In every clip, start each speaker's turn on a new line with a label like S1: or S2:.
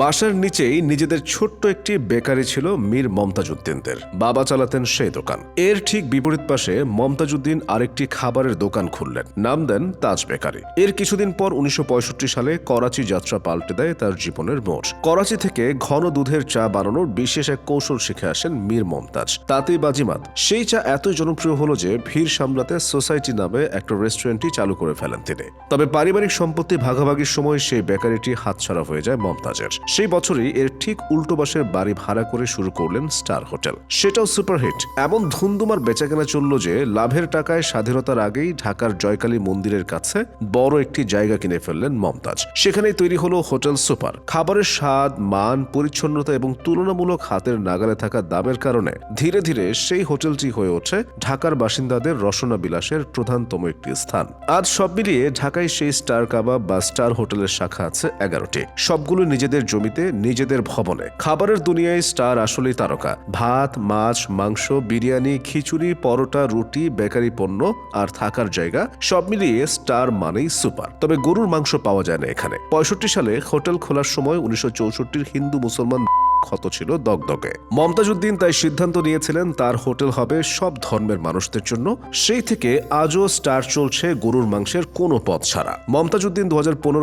S1: বাসার নিচেই নিজেদের ছোট্ট একটি বেকারি ছিল মীর মমতাজুদ্দিনদের। বাবা চালাতেন সেই দোকান। এর ঠিক বিপরীত পাশে মমতাজুদ্দিন আরেকটি খাবারের দোকান খুললেন। নাম দেন তাজ বেকারি। এর কিছুদিন পর উনিশশো পঁয়ষট্টি সালে করাচি যাত্রা পাল্টে দেয় তার জীবনের মোড়। করাচি থেকে ঘন দুধের চা বানানোর বিশেষ এক কৌশল শিখে আসেন মীর মমতাজ। তাতেই বাজিমাত। সেই চা এতই জনপ্রিয় হলো যে ভিড় সামলাতে সোসাইটি নামে একটা রেস্টুরেন্টই চালু করে ফেলেন তিনি। তবে পারিবারিক সম্পত্তি ভাগাভাগির সময় সেই বেকারিটি হাতছাড়া হয়ে যায় মমতাজের। সেই বছরই এর ঠিক উল্টো পাশের বাড়ি ভাড়া করে শুরু করলেন স্টার হোটেল। সেটাও সুপারহিট। এমন ধুমধুমার বেচাকেনা চলল যে, লাভের টাকায় স্বাধীনতার আগেই ঢাকার জয়কালী মন্দিরের কাছে বড় একটি জায়গা কিনে ফেললেন মমতাজ। সেখানেই তৈরি হলো হোটেল সুপার। খাবারের স্বাদ, মান, পরিচ্ছন্নতা এবং তুলনামূলক হাতের নাগালে থাকা দামের কারণে ধীরে ধীরে সেই হোটেলটি হয়ে ওঠে ঢাকার বাসিন্দাদের রসনা বিলাসের প্রধানতম একটি স্থান। আজ সব মিলিয়ে ঢাকায় সেই স্টার কাবাব বা স্টার হোটেলের শাখা আছে এগারোটি। সবগুলো নিজেদের জমিতে নিজেদের ভবনে। খাবারের দুনিয়ায় স্টার আসলেই তারকা। ভাত, মাছ, মাংস, বিরিয়ানি, খিচুড়ি, পরোটা, রুটি, বেকারি পণ্য আর থাকার জায়গা সব মিলিয়ে স্টার মানেই সুপার। তবে গরুর মাংস পাওয়া যায় না এখানে। পঁয়ষট্টি সালে হোটেল খোলার সময় উনিশশো হিন্দু মুসলমান ক্ষত ছিল দগদগে। মমতাজউদ্দিন তাই সিদ্ধান্ত নিয়েছিলেন তার হোটেল হবে সব ধর্মের মানুষদের জন্য। সেই থেকে আজও স্টার চলছে গরুর মাংসের কোনো পথ ছাড়া। মমতাজউদ্দিন দু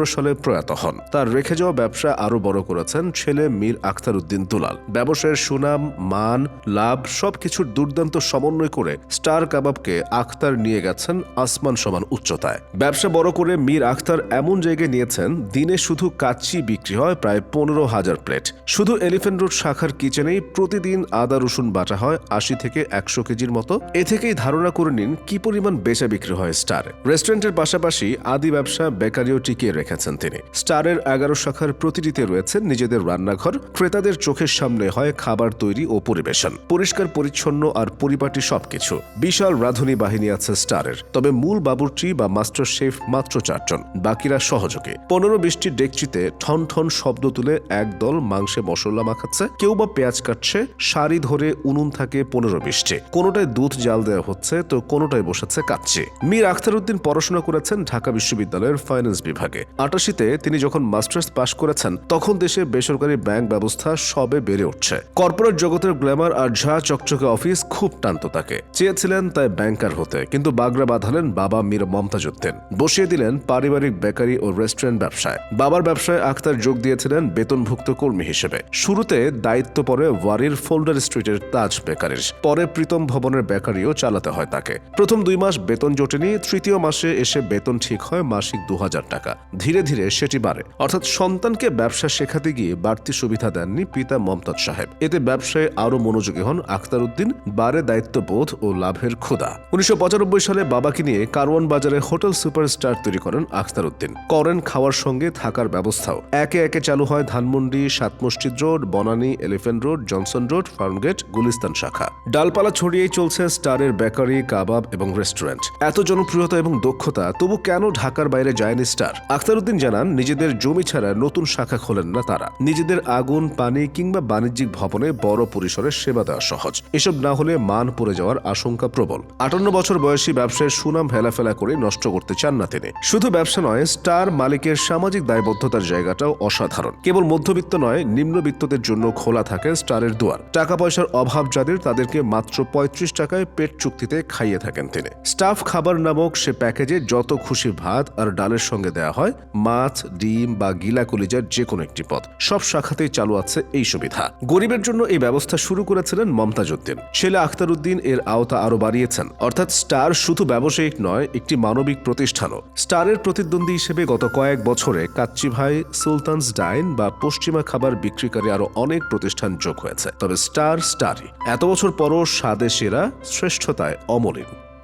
S1: সালে প্রয়াত হন। তার রেখে যাওয়া ব্যবসা আরও বড় করেছেন ছেলে মীর আখতার উদ্দিন দুলাল। ব্যবসায়ের সুনাম, মান, লাভ সবকিছুর দুর্দান্ত সমন্বয় করে স্টার কাবাবকে আখতার নিয়ে গেছেন আসমান সমান উচ্চতায়। ব্যবসা বড় করে মীর আখতার এমন জায়গায় নিয়েছেন, দিনে শুধু কাচ্চি বিক্রি হয় প্রায় পনেরো হাজার প্লেট। শুধু এলিফেন্ট রোড শাখার কিচেনেই প্রতিদিন আদা রসুন বাটা হয় আশি থেকে একশো কেজির মতো। এ থেকেই ধারণা করে নিন কি পরিমাণ বেচা বিক্রি হয় স্টার। রেস্টুরেন্টের পাশাপাশি আদি ব্যবসা বেকারিও টিকিয়ে রেখেছেন তিনি। স্টারের এগারো শাখার প্রতিটিতে রয়েছে নিজেদের রান্নাঘর, ক্রেতাদের চোখের সামনে হয় খাবার তৈরি ও পরিবেশন, পরিষ্কার, পরিচ্ছন্ন আর পরিপাটি সবকিছু। বিশাল রাঁধুনি বাহিনী আছে স্টারের, তবে মূল বাবুর্চি বা মাস্টার শেফ মাত্র চারজন, বাকিরা সহযোগে। পনেরো বিশটি ডেকচিতে ঠন ঠন শব্দ তুলে একদল মাংসে মশলা মাখাচ্ছে কেউ বা পেঁয়াজ কাটছে, সারি ধরে উনুন থাকে পনেরো বিশটি কোনোটায় দুধ জাল দেওয়া হচ্ছে, তো কোনোটায় বসাচ্ছে কাচ্চি মীর আখতার উদ্দিন পড়াশোনা করেছেন ঢাকা বিশ্ববিদ্যালয়ের ফাইন্যান্স বিভাগে। আটাশিতে তিনি যখন মাস্টার্স পাশ করেছেন, তখন দেশে বেসরকারি ব্যাংক ব্যবস্থা সবে বেড়ে উঠছে। কর্পোরেট জগতের গ্ল্যামার আর ঝা চকচকে অফিস খুব টানত তাকে। চেয়েছিলেন তাই ব্যাংকার হতে, কিন্তু বাগড়া বাঁধালেন বাবা মীর মমতাজউদ্দিন। বসিয়ে দিলেন পারিবারিক বেকারি ও রেস্টুরেন্ট ব্যবসায়। বাবার ব্যবসায় আখতার যোগ দিয়েছিলেন বেতনভুক্ত কর্মী হিসেবে। শুরুতে দায়িত্ব পড়ে ওয়ারির ফোল্ডার স্ট্রিটের তাজ বেকারির। পরে প্রীতম ভবনের বেকারিও চালাতে হয় তাকে। প্রথম দুই মাস বেতন জোটেনি, তৃতীয় মাসে এসে বেতন ঠিক হয় মাসিক দু হাজার টাকা। ধীরে ধীরে সেটি বাড়ে। অর্থাৎ সন্তানকে ব্যবসা শেখাতে গিয়ে বাড়তি সুবিধা দেননি পিতা মমতাজ সাহেব। এতে ব্যবসায় আরও মনোযোগী হন আখতার উদ্দিন বারে দায়িত্ববোধ ও লাভের ক্ষুদা উনিশশো পঁচানব্বই সালে বাবাকে নিয়ে কারওয়ান বাজারে হোটেল সুপারস্টার তৈরি করেন আখতার উদ্দিন করেন খাওয়ার সঙ্গে থাকার ব্যবস্থাও। একে একে চালু হয় Dhanmondi Sat Masjid road Banani, elephant road, Johnson road Farmgate Gulistan শাখা। ডালপালা ছড়িয়েই চলছে স্টারের বেকারি, কাবাব এবং রেস্টুরেন্ট। এত জনপ্রিয়তা এবং দক্ষতা, তবু কেন ঢাকার বাইরে যায়নি স্টার? আখতারউদ্দিন জানান, নিজেদের জমি ছাড়া নতুন শাখা খোলেন না তারা। নিজেদের আগুন, পানি কিংবা বাণিজ্যিক ভবনে বড় পরিসরে সেবা দেওয়া সহজ। এসব না হলে মান পড়ে যাওয়ার আশঙ্কা প্রবল। আটান্ন বছর বয়সী ব্যবসায়ের সুনাম হেলাফেলা করে নষ্ট করতে চান না তিনি। শুধু ব্যবসা নয়, স্টার মালিকের সামাজিক দায়বদ্ধতার জায়গাটাও অসাধারণ। কেবল মধ্যবিত্ত নয়, নিম্নবিত্তদের জন্য খোলা থাকে স্টারের দুয়ার। টাকা পয়সার অভাব যাদের, তাদেরকে মাত্র পঁয়ত্রিশ টাকায় পেট চুক্তিতে খাইয়ে থাকেন তিনি। স্টাফ খাবার নামক সে প্যাকেজে যত খুশি ভাত আর ডালের সঙ্গে দেওয়া হয়, মাছ, ডিম বা গিলা কলিজার যে কোনো একটি পদ। সব শাখাতেই চালু আছে এই সুবিধা। গরিবের জন্য এই ব্যবস্থা শুরু করেছিলেন মমতাজ উদ্দিন ছেলে আখতার উদ্দিন এর আওতা আরও বাড়িয়েছেন। অর্থাৎ স্টার শুধু ব্যবসায়িক নয়, একটি মানবিক প্রতিষ্ঠানও। স্টারের প্রতিদ্বন্দ্বী হিসেবে গত কয়েক বছরে কাচ্চি ভাই, সুলতানস ডাইন বা পশ্চিমা খাবার বিক্রিকারী আরও অনেক প্রতিষ্ঠান যোগ হয়েছে। তবে স্টার স্টারই এত বছর পরও স্বাদে সেরা শ্রেষ্ঠতায় অমলিন।